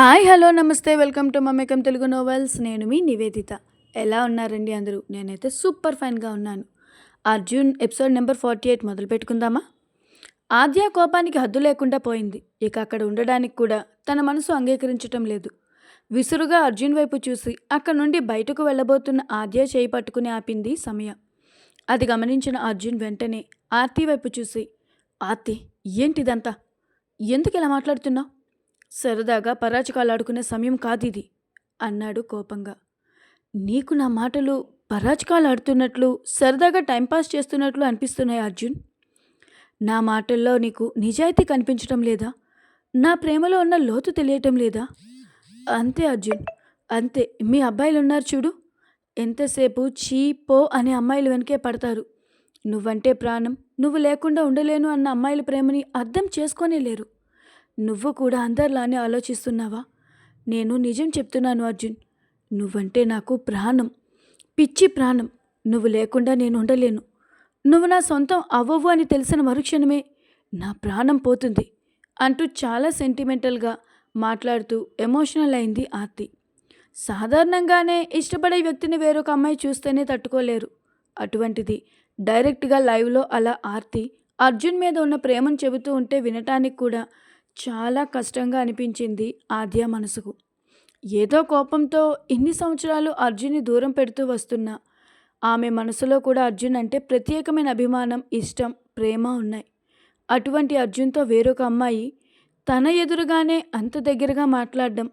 Hi hello నమస్తే welcome to Mamekam Telugu novels. నేను మీ నివేదిత. ఎలా ఉన్నారండి అందరూ? నేనైతే సూపర్ ఫైన్గా ఉన్నాను. Arjun episode number forty eight మొదలు పెట్టుకుందామా? ఆద్య కోపానికి హద్దు లేకుండా పోయింది. ఇక అక్కడ ఉండడానికి కూడా తన మనసు అంగీకరించటం లేదు. విసురుగా అర్జున్ వైపు చూసి అక్కడ నుండి బయటకు వెళ్ళబోతున్న ఆద్య చేయి పట్టుకుని ఆపింది సమయ. అది గమనించిన అర్జున్ వెంటనే ఆర్తి వైపు చూసి ఆర్తి ఏంటిదంతా? ఎందుకు ఇలా మాట్లాడుతున్నావు? సరదాగా పరాచకాలు ఆడుకునే సమయం కాదిది అన్నాడు కోపంగా. నీకు నా మాటలు పరాచకాలు ఆడుతున్నట్లు సరదాగా టైంపాస్ చేస్తున్నట్లు అనిపిస్తున్నాయి అర్జున్? నా మాటల్లో నీకు నిజాయితీ కనిపించడం లేదా? నా ప్రేమలో ఉన్న లోతు తెలియటం లేదా? అంతే అర్జున్ అంతే. మీ అబ్బాయిలు ఉన్నారు చూడు. ఎంతసేపు చీ పో అనే అమ్మాయిలు వెనకే పడతారు. నువ్వంటే ప్రాణం నువ్వు లేకుండా ఉండలేను అన్న అమ్మాయిల ప్రేమని అర్థం చేసుకోనే లేరు. నువ్వు కూడా అందరిలానే ఆలోచిస్తున్నావా? నేను నిజం చెప్తున్నాను అర్జున్. నువ్వంటే నాకు ప్రాణం. పిచ్చి ప్రాణం. నువ్వు లేకుండా నేను ఉండలేను. నువ్వు నా సొంతం అవ్వవు అని తెలిసిన మరుక్షణమే నా ప్రాణం పోతుంది అంటూ చాలా సెంటిమెంటల్గా మాట్లాడుతూ ఎమోషనల్ అయింది ఆర్తి. సాధారణంగానే ఇష్టపడే వ్యక్తిని వేరొక అమ్మాయి చూస్తేనే తట్టుకోలేరు. అటువంటిది డైరెక్ట్గా లైవ్లో అలా ఆర్తి అర్జున్ మీద ఉన్న ప్రేమను చెబుతూ ఉంటే వినటానికి కూడా చాలా కష్టంగా అనిపించింది ఆద్య మనసుకు. ఏదో కోపంతో ఇన్ని సంవత్సరాలు అర్జున్ని దూరం పెడుతూ వస్తున్నా. ఆమె మనసులో కూడా అర్జున్ అంటే ప్రత్యేకమైన అభిమానం ఇష్టం ప్రేమ ఉన్నాయి. అటువంటి అర్జున్తో వేరొక అమ్మాయి తన ఎదురుగానే అంత దగ్గరగా మాట్లాడడం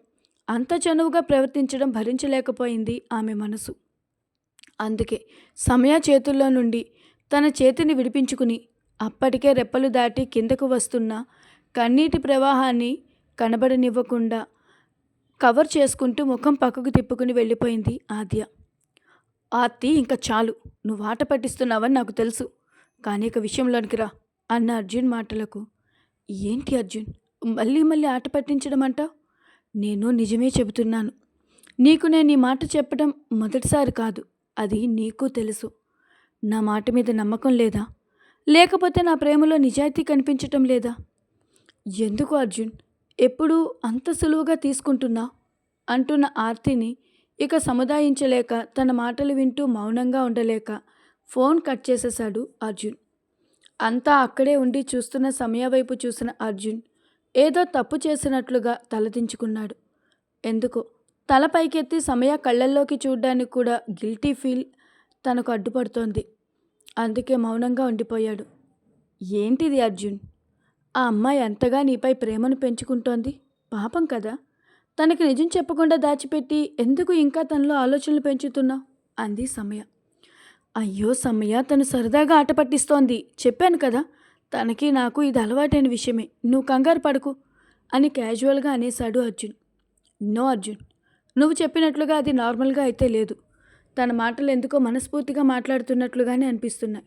అంత చనువుగా ప్రవర్తించడం భరించలేకపోయింది ఆమె మనసు. అందుకే సమయ చేతుల్లో నుండి తన చేతిని విడిపించుకుని అప్పటికే రెప్పలు దాటి కిందకు వస్తున్న కన్నీటి ప్రవాహాన్ని కనబడనివ్వకుండా కవర్ చేసుకుంటూ ముఖం పక్కకు తిప్పుకుని వెళ్ళిపోయింది ఆద్య. ఆర్తి ఇంకా చాలు. నువ్వు ఆట పట్టిస్తున్నావని నాకు తెలుసు. కానీ ఇక విషయంలోనికి రా అన్న అర్జున్ మాటలకు. ఏంటి అర్జున్? మళ్ళీ మళ్ళీ ఆట పట్టించడం అంటావు నేను నిజమే చెబుతున్నాను. నీకు నేను ఈ మాట చెప్పడం మొదటిసారి కాదు. అది నీకు తెలుసు. నా మాట మీద నమ్మకం లేదా? లేకపోతే నా ప్రేమలో నిజాయితీ కనిపించటం లేదా? ఎందుకు అర్జున్? ఎప్పుడూ అంత సులువుగా తీసుకుంటున్నా? అంటున్న ఆర్తిని ఇక సముదాయించలేక తన మాటలు వింటూ మౌనంగా ఉండలేక ఫోన్ కట్ చేసేశాడు అర్జున్. అంతా అక్కడే ఉండి చూస్తున్న సమయ వైపు చూసిన అర్జున్ ఏదో తప్పు చేసినట్లుగా తలదించుకున్నాడు. ఎందుకో? తల పైకెత్తి సమయ కళ్ళల్లోకి చూడ్డానికి కూడా గిల్టీ ఫీల్ తనకు అడ్డుపడుతోంది. అందుకే మౌనంగా ఉండిపోయాడు. ఏంటిది అర్జున్? ఆ అమ్మాయి అంతగా నీపై ప్రేమను పెంచుకుంటోంది. పాపం కదా. తనకి నిజం చెప్పకుండా దాచిపెట్టి ఎందుకు ఇంకా తనలో ఆలోచనలు పెంచుతున్నావు? అంది సమయ. అయ్యో సమయ తను సరదాగా ఆట పట్టిస్తోంది. చెప్పాను కదా తనకి నాకు ఇది అలవాటైన విషయమే. నువ్వు కంగారు పడకు అని క్యాజువల్గా అనేశాడు అర్జున్. నో అర్జున్ నువ్వు చెప్పినట్లుగా అది నార్మల్గా అయితే లేదు. తన మాటలు ఎందుకో మనస్ఫూర్తిగా మాట్లాడుతున్నట్లుగానే అనిపిస్తున్నాయి.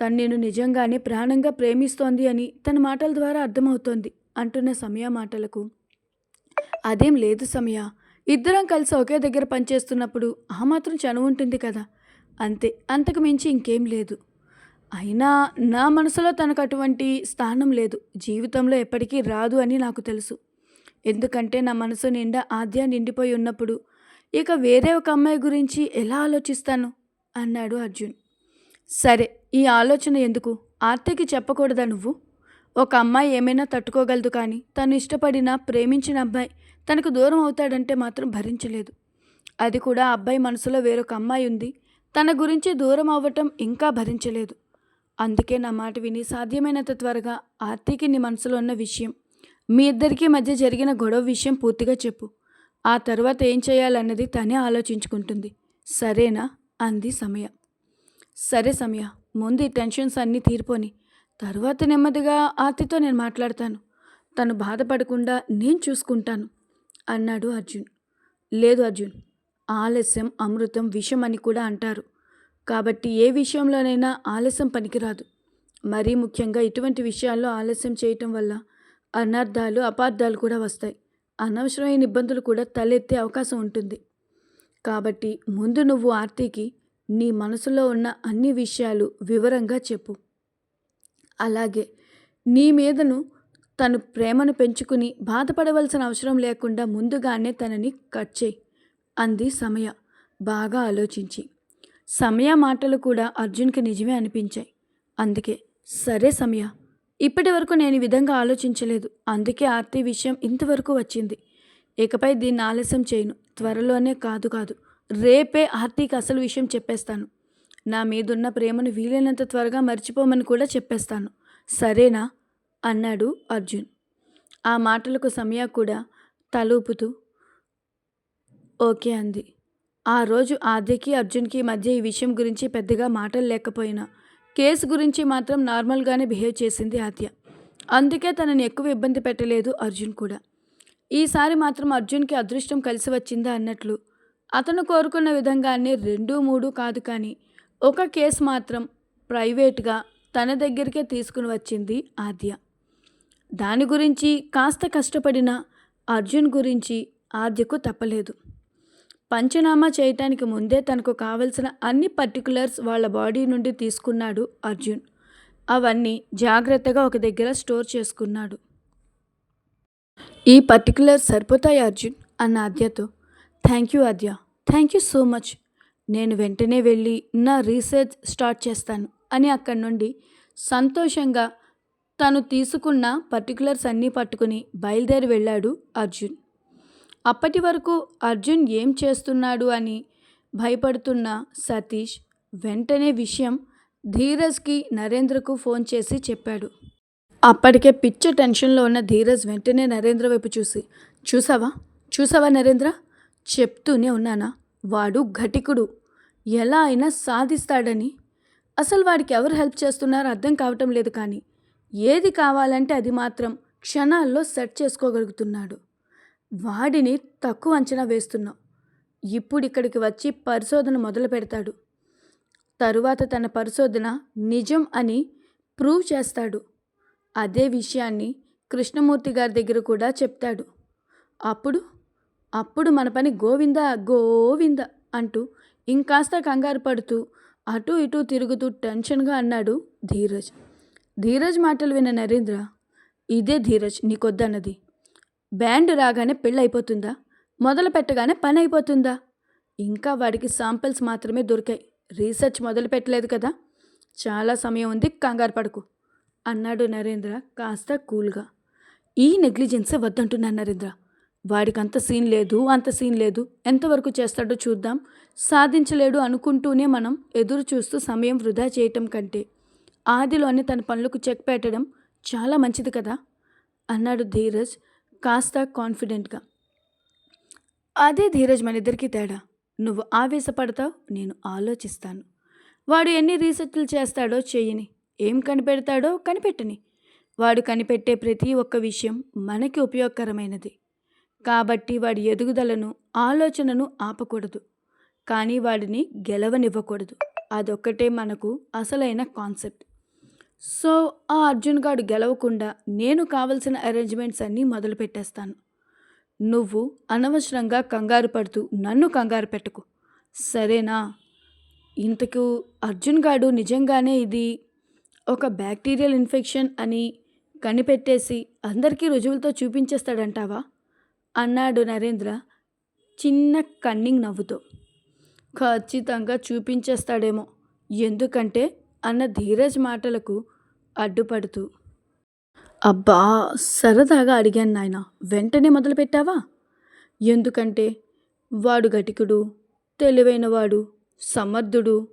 తను నేను నిజంగానే ప్రాణంగా ప్రేమిస్తోంది అని తన మాటల ద్వారా అర్థమవుతోంది అంటున్న సమయ మాటలకు. అదేం లేదు సమయ. ఇద్దరం కలిసి ఒకే దగ్గర పనిచేస్తున్నప్పుడు ఆ మాత్రం చనువు ఉంటుంది కదా. అంతే అంతకు మించి ఇంకేం లేదు. అయినా నా మనసులో తనకు అటువంటి స్థానం లేదు. జీవితంలో ఎప్పటికీ రాదు అని నాకు తెలుసు. ఎందుకంటే నా మనసు నిండా ఆద్య నిండిపోయి ఉన్నప్పుడు ఇక వేరే ఒక అమ్మాయి గురించి ఎలా ఆలోచిస్తాను? అన్నాడు అర్జున్. సరే ఈ ఆలోచన ఎందుకు? ఆర్తికి చెప్పకూడదా నువ్వు? ఒక అమ్మాయి ఏమైనా తట్టుకోగలదు కానీ తను ఇష్టపడిన ప్రేమించిన అబ్బాయి తనకు దూరం అవుతాడంటే మాత్రం భరించలేదు. అది కూడా అబ్బాయి మనసులో వేరొక అమ్మాయి ఉంది. తన గురించి దూరం అవ్వటం ఇంకా భరించలేదు. అందుకే నా మాట విని సాధ్యమైనంత త్వరగా ఆర్తికి నీ మనసులో ఉన్న విషయం మీ ఇద్దరికీ మధ్య జరిగిన గొడవ విషయం పూర్తిగా చెప్పు. ఆ తర్వాత ఏం చేయాలన్నది తనే ఆలోచించుకుంటుంది. సరేనా? అంది సమయ. సరే సమయ. ముందు ఈ టెన్షన్స్ అన్నీ తీరిపోని. తర్వాత నెమ్మదిగా ఆర్తితో నేను మాట్లాడతాను. తను బాధపడకుండా నేను చూసుకుంటాను అన్నాడు అర్జున్. లేదు అర్జున్ ఆలస్యం అమృతం విషం అని కూడా అంటారు. కాబట్టి ఏ విషయంలోనైనా ఆలస్యం పనికిరాదు. మరీ ముఖ్యంగా ఇటువంటి విషయాల్లో ఆలస్యం చేయటం వల్ల అనర్థాలు అపార్థాలు కూడా వస్తాయి. అనవసరమైన ఇబ్బందులు కూడా తలెత్తే అవకాశం ఉంటుంది. కాబట్టి ముందు నువ్వు ఆర్తికి నీ మనసులో ఉన్న అన్ని విషయాలు వివరంగా చెప్పు. అలాగే నీ మీదను తను ప్రేమను పెంచుకుని బాధపడవలసిన అవసరం లేకుండా ముందుగానే తనని కట్ చేయి అంది సమయ. బాగా ఆలోచించి. సమయ మాటలు కూడా అర్జున్కి నిజమే అనిపించాయి. అందుకే సరే సమయ. ఇప్పటి వరకు నేను ఈ విధంగా ఆలోచించలేదు. అందుకే ఆర్తి విషయం ఇంతవరకు వచ్చింది. ఇకపై దీన్ని ఆలస్యం చేయను. త్వరలోనే కాదు కాదు. రేపే ఆర్తికి అసలు విషయం చెప్పేస్తాను. నా మీదున్న ప్రేమను వీలైనంత త్వరగా మర్చిపోమని కూడా చెప్పేస్తాను. సరేనా? అన్నాడు అర్జున్. ఆ మాటలకు సమయ కూడా తలూపుతూ ఓకే అంది. ఆ రోజు ఆద్యకి అర్జున్కి మధ్య ఈ విషయం గురించి పెద్దగా మాటలు లేకపోయినా కేసు గురించి మాత్రం నార్మల్గానే బిహేవ్ చేసింది ఆద్య. అందుకే తనని ఎక్కువ ఇబ్బంది పెట్టలేదు అర్జున్ కూడా. ఈసారి మాత్రం అర్జున్కి అదృష్టం కలిసి వచ్చిందా అన్నట్లు అతను కోరుకున్న విధంగానే రెండు మూడు కాదు కానీ ఒక కేసు మాత్రం ప్రైవేట్గా తన దగ్గరికే తీసుకుని వచ్చింది ఆద్య. దాని గురించి కాస్త కష్టపడిన అర్జున్ గురించి ఆద్యకు తప్పలేదు. పంచనామా చేయటానికి ముందే తనకు కావలసిన అన్ని పర్టికులర్స్ వాళ్ళ బాడీ నుండి తీసుకున్నాడు అర్జున్. అవన్నీ జాగ్రత్తగా ఒక దగ్గర స్టోర్ చేసుకున్నాడు. ఈ పర్టికులర్స్ సరిపోతాయి అర్జున్? అన్న ఆద్యతో. Thank you Adya thank you so much. నేను వెంటనే వెళ్ళి నా రీసెర్చ్ స్టార్ట్ చేస్తాను అని అక్కడి నుండి సంతోషంగా తను తీసుకున్న పర్టికులర్స్ అన్నీ పట్టుకుని బయలుదేరి వెళ్ళాడు అర్జున్. అప్పటి వరకు అర్జున్ ఏం చేస్తున్నాడు అని భయపడుతున్న సతీష్ వెంటనే విషయం ధీరజ్కి నరేంద్రకు ఫోన్ చేసి చెప్పాడు. అప్పటికే పిచ్చ టెన్షన్లో ఉన్న ధీరజ్ వెంటనే నరేంద్ర వైపు చూసి చూసావా? చూసావా నరేంద్ర? చెప్తూనే ఉన్నానా? వాడు ఘటికుడు. ఎలా అయినా సాధిస్తాడని. అసలు వాడికి ఎవరు హెల్ప్ చేస్తున్నారో అర్థం కావటం లేదు కానీ ఏది కావాలంటే అది మాత్రం క్షణాల్లో సెట్ చేసుకోగలుగుతున్నాడు. వాడిని తక్కువ అంచనా వేస్తున్నాం. ఇప్పుడు ఇక్కడికి వచ్చి పరిశోధన మొదలు పెడతాడు. తరువాత తన పరిశోధన నిజం అని ప్రూవ్ చేస్తాడు. అదే విషయాన్ని కృష్ణమూర్తి గారి దగ్గర కూడా చెప్తాడు. అప్పుడు అప్పుడు మన పని గోవింద గోవింద అంటూ ఇంకాస్త కంగారు పడుతూ అటు ఇటు తిరుగుతూ టెన్షన్గా అన్నాడు ధీరజ్. ధీరజ్ మాటలు విన్న నరేంద్ర ఇదే ధీరజ్ నీకొద్దన్నది. బ్యాండ్ రాగానే పెళ్ళి అయిపోతుందా మొదలు పెట్టగానే పని అయిపోతుందా ఇంకా వాడికి శాంపిల్స్ మాత్రమే దొరికాయి. రీసెర్చ్ మొదలు పెట్టలేదు కదా? చాలా సమయం ఉంది కంగారు పడకు అన్నాడు నరేంద్ర కాస్త కూల్గా. ఈ నెగ్లిజెన్సే వద్దంటున్నాను నరేంద్ర. వాడికి అంత సీన్ లేదు అంత సీన్ లేదు. ఎంతవరకు చేస్తాడో చూద్దాం. సాధించలేడు అనుకుంటూనే మనం ఎదురు చూస్తూ సమయం వృధా చేయటం కంటే. ఆదిలోనే తన పనులకు చెక్ పెట్టడం చాలా మంచిది కదా? అన్నాడు ధీరజ్ కాస్త కాన్ఫిడెంట్గా. అదే ధీరజ్ మన ఇద్దరికీ తేడా. నువ్వు ఆవేశపడతావు నేను ఆలోచిస్తాను. వాడు ఎన్ని రీసెర్చ్లు చేస్తాడో చేయని ఏం కనిపెడతాడో కనిపెట్టని. వాడు కనిపెట్టే ప్రతి ఒక్క విషయం మనకి ఉపయోగకరమైనది. కాబట్టి వాడి ఎదుగుదలను ఆలోచనను ఆపకూడదు. కానీ వాడిని గెలవనివ్వకూడదు. అదొక్కటే మనకు అసలైన కాన్సెప్ట్. సో ఆ అర్జున్ గాడు గెలవకుండా నేను కావలసిన అరేంజ్మెంట్స్ అన్నీ మొదలు పెట్టేస్తాను. నువ్వు అనవసరంగా కంగారు పడుతూ నన్ను కంగారు పెట్టకు. సరేనా? ఇంతకు అర్జున్ గాడు నిజంగానే ఇది ఒక బ్యాక్టీరియల్ ఇన్ఫెక్షన్ అని కనిపెట్టేసి అందరికీ రుజువులతో చూపించేస్తాడంటావా? అన్నాడు నరేంద్ర. చిన్న కన్నింగ్ నవ్వుతో. ఖచ్చితంగా చూపించేస్తాడేమో. ఎందుకంటే అన్న ధీరజ్ మాటలకు అడ్డుపడుతూ. అబ్బా సరదాగా అడిగాను నాయన వెంటనే మొదలుపెట్టావా? ఎందుకంటే వాడు గటికుడు తెలివైనవాడు సమర్థుడు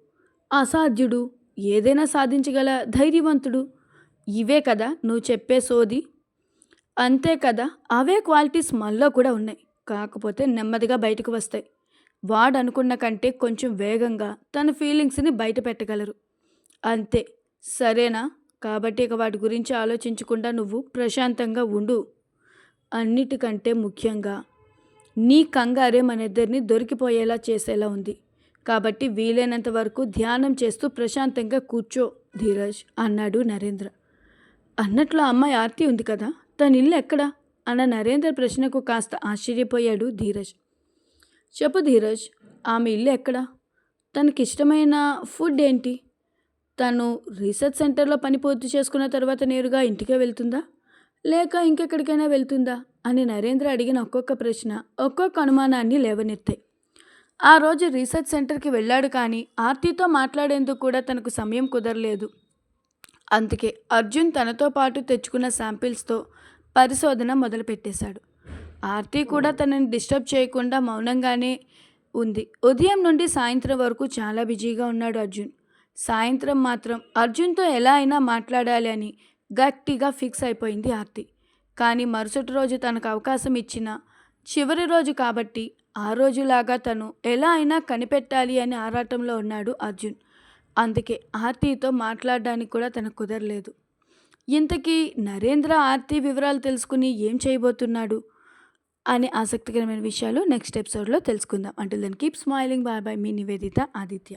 అసాధ్యుడు ఏదైనా సాధించగల ధైర్యవంతుడు. ఇవే కదా నువ్వు చెప్పే సోది. అంతే కదా అవే క్వాలిటీస్ మనలో కూడా ఉన్నాయి. కాకపోతే నెమ్మదిగా బయటకు వస్తాయి. వాడు అనుకున్న కంటే కొంచెం వేగంగా తన ఫీలింగ్స్ని బయట పెట్టగలరు. అంతే. సరేనా? కాబట్టి ఇక వాటి గురించి ఆలోచించకుండా నువ్వు ప్రశాంతంగా ఉండు. అన్నిటికంటే ముఖ్యంగా నీ కంగారే మన ఇద్దరిని దొరికిపోయేలా చేసేలా ఉంది. కాబట్టి వీలైనంత వరకు ధ్యానం చేస్తూ ప్రశాంతంగా కూర్చో ధీరజ్ అన్నాడు నరేంద్ర. అన్నట్లో అమ్మాయి ఆర్తి ఉంది కదా? తన ఇల్లు ఎక్కడా అన్న నరేంద్ర ప్రశ్నకు కాస్త ఆశ్చర్యపోయాడు ధీరజ్. చెప్పు ధీరజ్ ఆమె ఇల్లు ఎక్కడా తనకిష్టమైన ఫుడ్ ఏంటి? తను రీసెర్చ్ సెంటర్లో పని పూర్తి చేసుకున్న తర్వాత నేరుగా ఇంటికే వెళ్తుందా? లేక ఇంకెక్కడికైనా వెళ్తుందా? అని నరేంద్ర అడిగిన ఒక్కొక్క ప్రశ్న ఒక్కొక్క అనుమానాన్ని లేవనెత్తాయి. ఆ రోజు రీసెర్చ్ సెంటర్కి వెళ్ళాడు కానీ ఆర్తితో మాట్లాడేందుకు కూడా తనకు సమయం కుదరలేదు. అందుకే అర్జున్ తనతో పాటు తెచ్చుకున్న శాంపిల్స్తో పరిశోధన మొదలుపెట్టేశాడు. ఆర్తి కూడా తనని డిస్టర్బ్ చేయకుండా మౌనంగానే ఉంది. ఉదయం నుండి సాయంత్రం వరకు చాలా బిజీగా ఉన్నాడు అర్జున్. సాయంత్రం మాత్రం అర్జున్తో ఎలా అయినా మాట్లాడాలి అని గట్టిగా ఫిక్స్ అయిపోయింది ఆర్తి. కానీ మరుసటి రోజు తనకు అవకాశం ఇచ్చిన చివరి రోజు కాబట్టి ఆ రోజులాగా తను ఎలా అయినా కనిపెట్టాలి అని ఆరాటంలో ఉన్నాడు అర్జున్. అందుకే ఆర్తితో మాట్లాడడానికి కూడా తనకు కుదరలేదు. ఇంతకీ నరేంద్ర ఆర్తి వివరాలు తెలుసుకుని ఏం చేయబోతున్నాడు అనే ఆసక్తికరమైన విషయాలు నెక్స్ట్ ఎపిసోడ్లో తెలుసుకుందాం. అంటే then keep smiling bye bye మీ నివేదిత ఆదిత్య.